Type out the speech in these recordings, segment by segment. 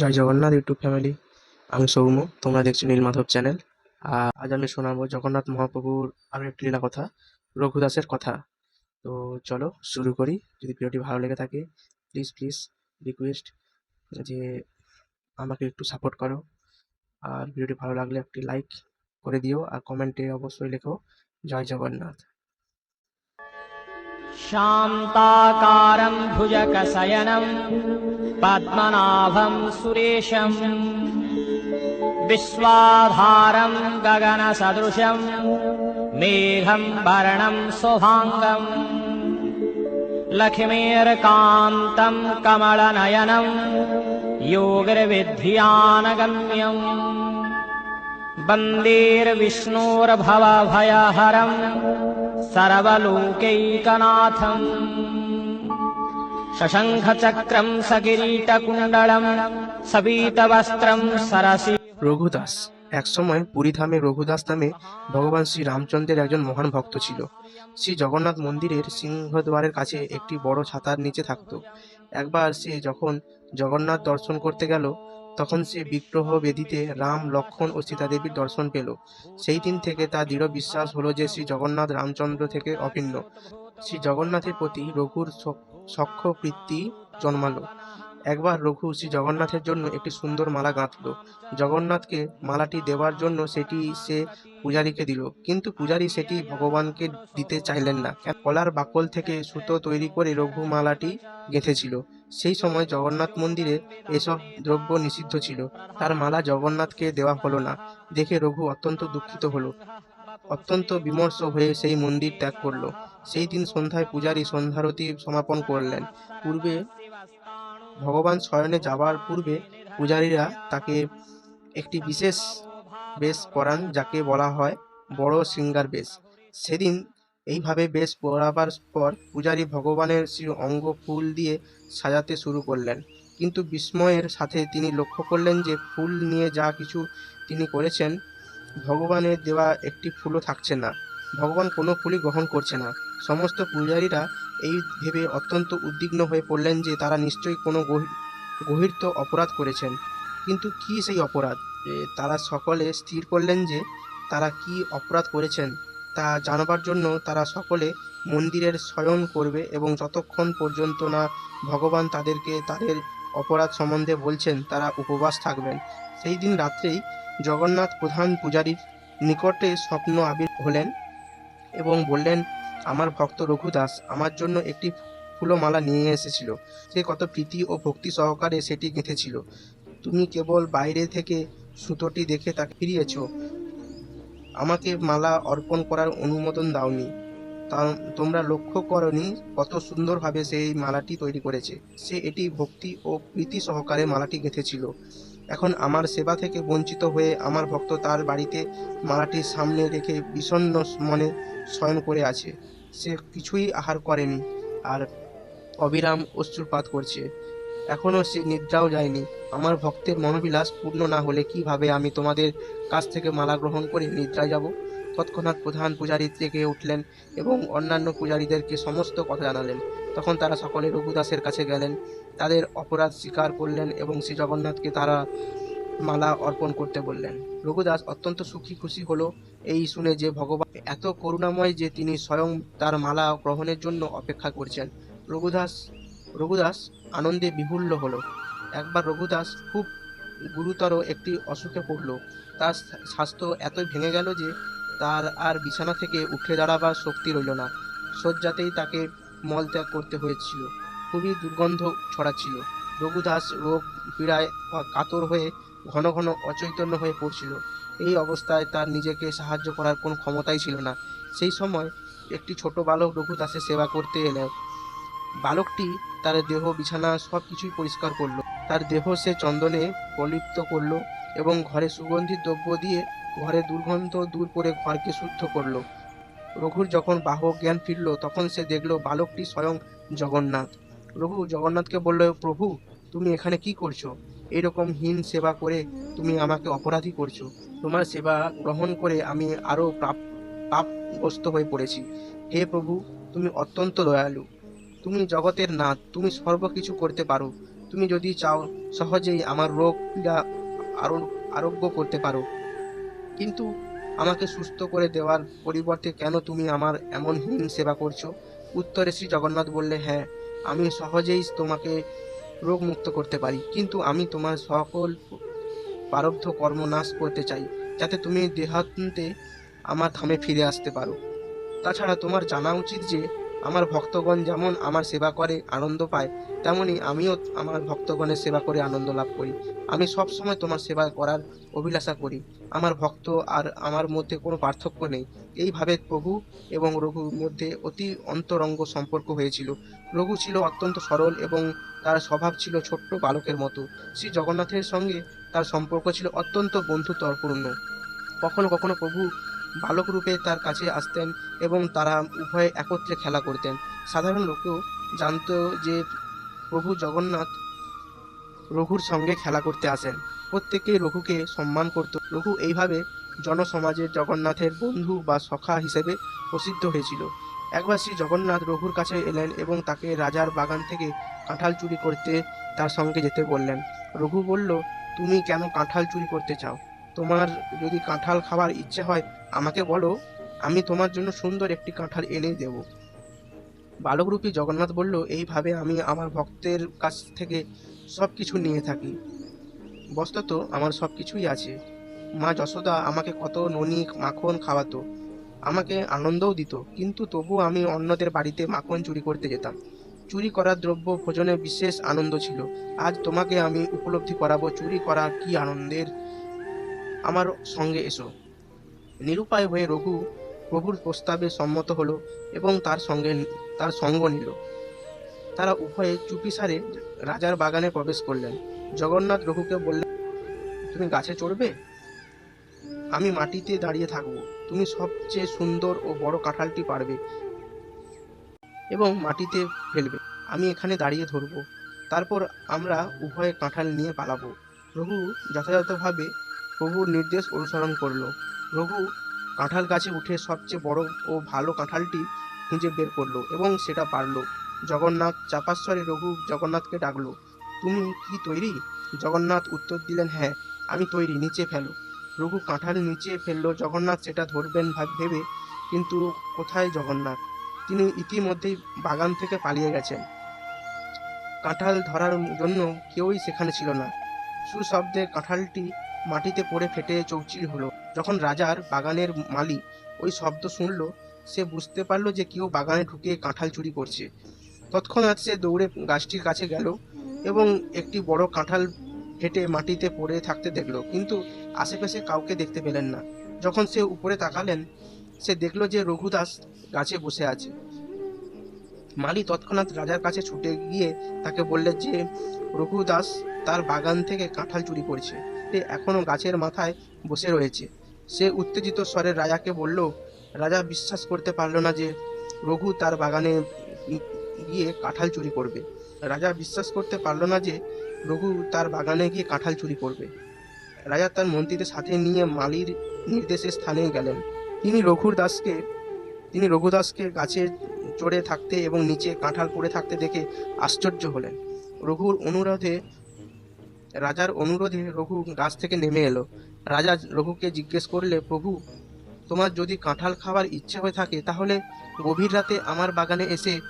জয় Jagannath YouTube family. আমি সৌম তোমরা দেখছ নীলমাধব চ্যানেল। আর আজ আমি শোনাবো জগন্নাথ মহাপ্রভুর আরও একটি লীলা কথা, রঘুদাসের কথা। তো চলো শুরু করি। যদি ভিডিওটি ভালো লেগে থাকে প্লিজ প্লিজ রিকোয়েস্ট যে আমাকে একটু সাপোর্ট করো। আর ভিডিওটি ভালো লাগলে একটি লাইক করে দিও। আর কমেন্টে অবশ্যই লেখো, জয় জগন্নাথ। শান্তাকারম ভুজক শয়নম पद्मनाभम् सुरेशम् विश्वाधारम् गगनसदृशम् मेघम् परणं शोभाङ्गम् लक्ष्मीर्कान्तम् कमलनयनम् योगिर्विद्धियानगम्यम् बन्देर्विष्णोर्भवभयहरम् सर्वलोकैकनाथम्। শশঙ্খচক্রম সগিরীট সকিরীটকুণ্ডলম সবীতবস্ত্রম সরসি রঘুদাস এক একসময় পুরীধামে রঘুদাস নামে ভগবান শ্রী রামচন্দ্রের একজন মহান ভক্ত ছিল। শ্রী জগন্নাথ মন্দিরের সিংহদ্বারের কাছে একটি বড় ছাতার নিচে থাকত। একবার সে যখন জগন্নাথ দর্শন করতে গেল, তখন সে বিগ্রহ বেদিতে রাম, লক্ষণ ও সীতাদেবীর দর্শন পেল। সেই দিন থেকে তার দৃঢ় বিশ্বাস হলো যে শ্রী জগন্নাথ রামচন্দ্র থেকে অভিন্ন। শ্রী জগন্নাথের প্রতি রঘুর স- সখ্য প্রীতি জন্মালো। একবার রঘু শ্রী জগন্নাথের জন্য একটি সুন্দর মালা গাঁথল। জগন্নাথকে মালাটি দেওয়ার জন্য সেটি সে পূজারীকে দিল। কিন্তু পূজারী সেটি ভগবানকে দিতে চাইলেন না। কলার বাকল থেকে সুতো তৈরি করে রঘু মালাটি গেঁথেছিল। সেই সময় জগন্নাথ মন্দিরে এসব দ্রব্য নিষিদ্ধ ছিল। তার মালা জগন্নাথকে দেওয়া হলো না। দেখে রঘু অত্যন্ত দুঃখিত হলো। অত্যন্ত বিমর্ষ হয়ে সেই মন্দির ত্যাগ করল। সেই দিন সন্ধ্যায় পূজারী সন্ধ্যারতি সমাপন করলেন। পূর্বে ভগবান শয়নে যাওয়ার পূর্বে পূজারীরা তাকে একটি বিশেষ বেশ পরান যাকে বলা হয় বড় শৃঙ্গার বেশ। সেদিন এইভাবে বেশ পরাবার পর পূজারী ভগবানের শ্রী অঙ্গ ফুল দিয়ে সাজাতে শুরু করলেন। কিন্তু বিস্ময়ের সাথে তিনি লক্ষ্য করলেন যে ফুল নিয়ে যা কিছু তিনি করেছেন, ভগবানের দেওয়া একটি ফুলও থাকছে না। ভগবান কোনো ফুলই গ্রহণ করছে না। সমস্ত পূজারীরা এই ভেবে অত্যন্ত উদ্বিগ্ন হয়ে পড়লেন যে তারা নিশ্চয়ই কোনো গভীরত অপরাধ করেছেন। কিন্তু কি সেই অপরাধ? তারা সকলে স্থির করলেন যে তারা কি অপরাধ করেছেন, তা জানবার জন্য তারা সকলে মন্দিরের শয়ন করবে এবং যতক্ষণ পর্যন্ত না ভগবান তাদেরকে তাদের অপরাধ সম্বন্ধে বলছেন, তারা উপবাস থাকবেন। সেই দিন রাত্রেই জগন্নাথ প্রধান পূজারীর নিকটে স্বপ্ন আবির হলেন। এবং বললেন, আমার ভক্ত রঘুদাস আমার জন্য একটি ফুলমালা নিয়ে এসেছিল। সে কত প্রীতি ও ভক্তি সহকারে সেটি গেঁথেছিল। তুমি কেবল বাইরে থেকে সুতোটি দেখে তাকে ফিরিয়েছ। আমাকে মালা অর্পণ করার অনুমোদন দাওনি। তা তোমরা লক্ষ্য করনি কত সুন্দরভাবে সেই মালাটি তৈরি করেছে। সে এটি ভক্তি ও প্রীতি সহকারে মালাটি গেঁথেছিল। এখন আমার সেবা থেকে বঞ্চিত হয়ে আমার ভক্ত তার বাড়িতে মালাটির সামনে রেখে বিষণ্ণ মনে শয়ন করে আছে। সে কিছুই আহার করেনি আর অবিরাম অশ্রুপাত করছে। এখনও সে নিদ্রাও যায়নি। আমার ভক্তের মনোবিলাস পূর্ণ না হলে কীভাবে আমি তোমাদের কাছ থেকে মালা গ্রহণ করে নিদ্রায় যাব? তৎক্ষণাৎ প্রধান পূজারী থেকে উঠলেন এবং অন্যান্য পূজারীদেরকে সমস্ত কথা জানালেন। তখন তারা সকলে রঘুদাসের কাছে গেলেন। তাদের অপরাধ স্বীকার করলেন এবং শ্রী জগন্নাথকে তারা মালা অর্পণ করতে বললেন। রঘুদাস অত্যন্ত সুখী খুশি হলো এই শুনে যে ভগবান এত করুণাময় যে তিনি স্বয়ং তার মালা গ্রহণের জন্য অপেক্ষা করছেন। রঘুদাস রঘুদাস আনন্দে বিহুল্য হলো। একবার রঘুদাস খুব গুরুতর একটি অসুখে পড়ল। তার স্বাস্থ্য এতই ভেঙে গেল যে তার আর বিছানা থেকে উঠে দাঁড়াবার শক্তি রইল না। শয্যাতেই তাকে মলত্যাগ করতে হয়েছিল। খুবই দুর্গন্ধ ছড়াচ্ছিল। রঘুদাস রোগ পীড়ায় কাতর হয়ে ঘন ঘন অচৈতন্য হয়ে পড়ছিল। এই অবস্থায় তার নিজেকে সাহায্য করার কোনো ক্ষমতাই ছিল না। সেই সময় একটি ছোট বালক রঘুদাসের সেবা করতে এলো। বালকটি তার দেহ, বিছানা সব কিছুই পরিষ্কার করল। তার দেহ সে চন্দনে প্রলিপ্ত করল এবং ঘরে সুগন্ধি দ্রব্য দিয়ে ঘরে দুর্গন্ধ দূর করে ঘরকে শুদ্ধ করল। রঘুর যখন বাহক জ্ঞান ফিরলো, তখন সে দেখল বালকটি স্বয়ং জগন্নাথ। রঘু জগন্নাথকে বলল, প্রভু, তুমি এখানে কি করছ? এরকম হীন সেবা করে তুমি আমাকে অপরাধী করছ। তোমার সেবা গ্রহণ করে আমি আরও পাপ পাপগ্রস্ত হয়ে পড়েছি। হে প্রভু, তুমি অত্যন্ত দয়ালু। তুমি জগতের নাথ, তুমি সর্বকিছু করতে পারো। তুমি যদি চাও, সহজেই আমার রোগ পীড়া আরও আরোগ্য করতে পারো। কিন্তু আমাকে সুস্থ করে দেওয়ার পরিবর্তে কেন তুমি আমার এমন হীন সেবা করছ? উত্তরে শ্রী জগন্নাথ বললে হ্যাঁ আমি সহজেই তোমাকে রোগ মুক্ত করতে পারি, কিন্তু আমি তোমার সকল প্রারব্ধ কর্ম নাশ করতে চাই, যাতে তুমি দেহান্তে আমার ধামে ফিরে আসতে পারো। তাছাড়া তোমার জানা উচিত যে আমার ভক্তগণ যেমন আমার সেবা করে আনন্দ পায়, তেমনি আমিও আমার ভক্তগণের সেবা করে আনন্দ লাভ করি। আমি সব সময় তোমার সেবা করার অভিলাষা করি। আমার ভক্ত আর আমার মধ্যে কোনো পার্থক্য নেই। এইভাবে প্রভু এবং রঘুর মধ্যে অতি অন্তরঙ্গ সম্পর্ক হয়েছিল। রঘু ছিল অত্যন্ত সরল এবং তার স্বভাব ছিল ছোট্ট বালকের মতো। শ্রী জগন্নাথের সঙ্গে তার সম্পর্ক ছিল অত্যন্ত বন্ধুত্বপূর্ণ। কখনো কখনো প্রভু বালক রূপে তার কাছে আসতেন এবং তারা উভয়ে একত্রে খেলা করতেন। সাধারণ লোকেও জানতো যে প্রভু জগন্নাথ রঘুর সঙ্গে খেলা করতে আসেন। প্রত্যেকেই রঘুকে সম্মান করত। রঘু এইভাবে জনসমাজের জগন্নাথের বন্ধু বা সখা হিসেবে প্রসিদ্ধ হয়েছিল। একবার শ্রী জগন্নাথ রঘুর কাছে এলেন এবং তাকে রাজার বাগান থেকে কাঁঠাল চুরি করতে তার সঙ্গে যেতে বললেন। রঘু বলল, তুমি কেন কাঁঠাল চুরি করতে চাও? তোমার যদি কাঁঠাল খাওয়ার ইচ্ছে হয় আমাকে বলো, আমি তোমার জন্য সুন্দর একটি কাঁঠাল এনে দেব। বালকরূপী জগন্নাথ বলল, এইভাবে আমি আমার ভক্তের কাছ থেকে সব কিছু নিয়ে থাকি। বস্তুত আমার সব কিছুই আছে। মা যশোদা আমাকে কত ননি মাখন খাওয়াতো, আমাকে আনন্দও দিত, কিন্তু তবু আমি অন্যদের বাড়িতে মাখন চুরি করতে যেতাম। চুরি করার দ্রব্য ভোজনে বিশেষ আনন্দ ছিল। আজ তোমাকে আমি উপলব্ধি করাবো, চুরি করা কি আনন্দের? আমার সঙ্গে এসো। নিরুপায় হয়ে রঘু প্রভুর প্রস্তাবে সম্মত হলো এবং তার সঙ্গে তার সঙ্গ নিল। তারা উভয়ে চুপিসারে রাজার বাগানে প্রবেশ করলেন। জগন্নাথ রঘুকে বললেন, তুমি গাছে চড়বে? আমি মাটিতে দাঁড়িয়ে থাকব। তুমি সবচেয়ে সুন্দর ও বড় কাঁঠালটি পারবে এবং মাটিতে ফেলবে। আমি এখানে দাঁড়িয়ে ধরবো। তারপর আমরা উভয়ে কাঁঠাল নিয়ে পালাবো। রঘু যথাযথভাবে প্রভুর নির্দেশ অনুসরণ করল। রঘু কাঁঠাল গাছে উঠে সবচেয়ে বড় ও ভালো কাঁঠালটি খুঁজে বের করল এবং সেটা পারল। জগন্নাথ চাপাস্বরে রঘু জগন্নাথকে ডাকলো, তুমি কি তৈরি? জগন্নাথ উত্তর দিলেন হ্যাঁ আমি তৈরি, নিচে ফেলো। রঘু কাঁঠাল নিচে ফেলল, জগন্নাথ সেটা ধরবেন ভাব- ভেবে, কিন্তু কোথায় জগন্নাথ? তিনি ইতিমধ্যেই বাগান থেকে পালিয়ে গেছেন। কাঁঠাল ধরার জন্য কেউই সেখানে ছিল না। সুশব্দে কাঁঠালটি মাটিতে পড়ে ফেটে চৌচির হলো। যখন রাজার বাগানের মালি ওই শব্দ শুনলো, সে বুঝতে পারল যে কেউ বাগানে ঢুকে কাঁঠাল চুরি করছে। তৎক্ষণাৎ সে দৌড়ে গাছটির কাছে গেল এবং একটি বড় কাঁঠাল ফেটে মাটিতে পড়ে থাকতে দেখল, কিন্তু আশেপাশে কাউকে দেখতে পেলেন না। যখন সে উপরে তাকালেন, সে দেখল যে রঘুদাস গাছে বসে আছে। মালি তৎক্ষণাৎ রাজার কাছে ছুটে গিয়ে তাকে বললেন যে, রঘুদাস তার বাগান থেকে কাঁঠাল চুরি করছে। সে এখনও গাছের মাথায় বসে রয়েছে। সে উত্তেজিত স্বরে রাজাকে বলল, রাজা বিশ্বাস করতে পারল না যে রঘু তার বাগানে গিয়ে কাঁঠাল চুরি করবে। রাজা বিশ্বাস করতে পারল না যে রঘু তার বাগানে গিয়ে কাঁঠাল চুরি করবে রাজা তার মন্ত্রীদের সাথে নিয়ে মালির নির্দেশে স্থানে গেলেন। তিনি রঘুর দাসকে, তিনি রঘুদাসকে গাছে চড়ে থাকতে এবং নিচে কাঁঠাল পড়ে থাকতে দেখে আশ্চর্য হলেন। রঘুর অনুরোধে রাজার অনুরোধে রঘু গাছ থেকে নেমে এলো। রাজা রঘুকে জিজ্ঞেস করলে, প্রভু, তোমার যদি কাঁঠাল খাওয়ার ইচ্ছে হয়ে থাকে, তাহলে গভীর রাতে আমার বাগানে এসে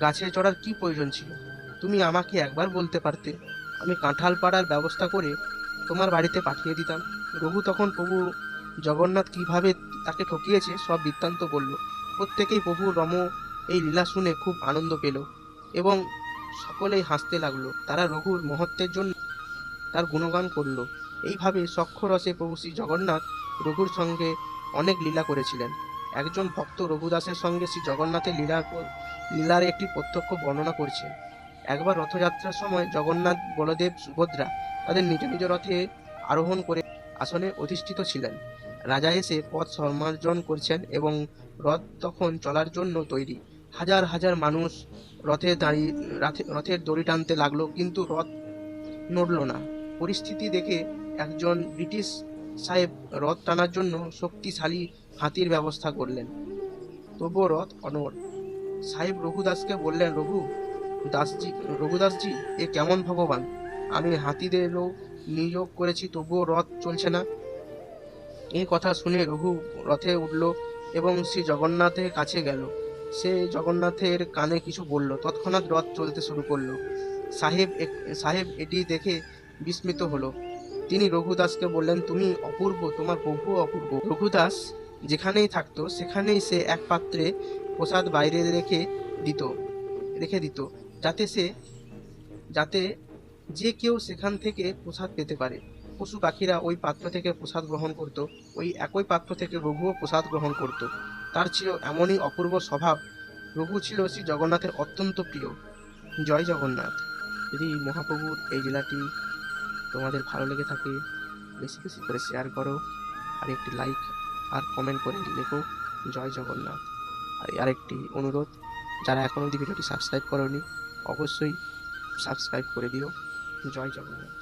গাছে চড়ার কি প্রয়োজন ছিল? তুমি আমাকে একবার বলতে পারতে। আমি কাঁঠাল পাড়ার ব্যবস্থা করে তোমার বাড়িতে পাঠিয়ে দিতাম। রঘু তখন, প্রভু, জগন্নাথ কীভাবে তাকে ঠকিয়েছে, সব বৃত্তান্ত বলল। প্রত্যেকেই প্রভু রম এই লীলা শুনে খুব আনন্দ পেল এবং সকলেই হাসতে লাগল। তারা রঘুর মহত্বের জন্য তার গুণগান করল। এইভাবে সক্ষরসে প্রভু শ্রী জগন্নাথ রঘুর সঙ্গে অনেক লীলা করেছিলেন। একজন ভক্ত রঘুদাসের সঙ্গে শ্রী জগন্নাথের লীলা লীলার একটি প্রত্যক্ষ বর্ণনা করছেন। একবার রথযাত্রার সময় জগন্নাথ, বলদেব, সুভদ্রা তাদের নিজ নিজ রথে আরোহণ করে আসনে অধিষ্ঠিত ছিলেন। রাজা এসে পথ সমার্জন করছেন এবং রথ তখন চলার জন্য তৈরি। হাজার হাজার মানুষ রথে দাঁড়িয়ে রাথে- রথের দড়ি টানতে লাগল, কিন্তু রথ নড়ল না। পরিস্থিতি দেখে একজন ব্রিটিশ সাহেব রথ টানার জন্য শক্তিশালী হাতির ব্যবস্থা করলেন। তবুও রথ অনড়। সাহেব রঘুদাসকে বললেন, রঘু, দাসজি, রঘুদাসজি, এ কেমন ভগবান? আমি হাতিদেরও নিয়োগ করেছি, তবুও রথ চলছে না? এই কথা শুনে রঘু রথে উঠল এবং শ্রী জগন্নাথের কাছে গেল। সে জগন্নাথের কানে কিছু বলল। তৎক্ষণাৎ রথ চলতে শুরু করল। সাহেব সাহেব এটি দেখে বিস্মিত হলো। তিনি রঘুদাসকে বললেন, তুমি অপূর্ব, তোমার প্রভু অপূর্ব। রঘুদাস যেখানেই থাকতো, সেখানেই সে এক পাত্রে প্রসাদ বাইরে রেখে দিত রেখে দিত, যাতে সে, যাতে যে কেউ সেখান থেকে প্রসাদ পেতে পারে। পশু পাখিরা ওই পাত্র থেকে প্রসাদ গ্রহণ করত, ওই একই পাত্র থেকে রঘুও প্রসাদ গ্রহণ করত। তার ছিল এমনই অপূর্ব স্বভাব। রঘু ছিল শ্রী জগন্নাথের অত্যন্ত প্রিয়। জয় জগন্নাথ। যদি মহাপ্রভুর এই জেলাটি তোমাদের ভালো লেগে থাকে, বেশি বেশি করে শেয়ার করো আর একটি লাইক আর কমেন্ট করে লেখো, জয় জগন্নাথ। আর আরেকটি অনুরোধ, যারা এখনও অবধি ভিডিওটি সাবস্ক্রাইব করোনি, অবশ্যই সাবস্ক্রাইব করে দিও। জয় জগন্নাথ।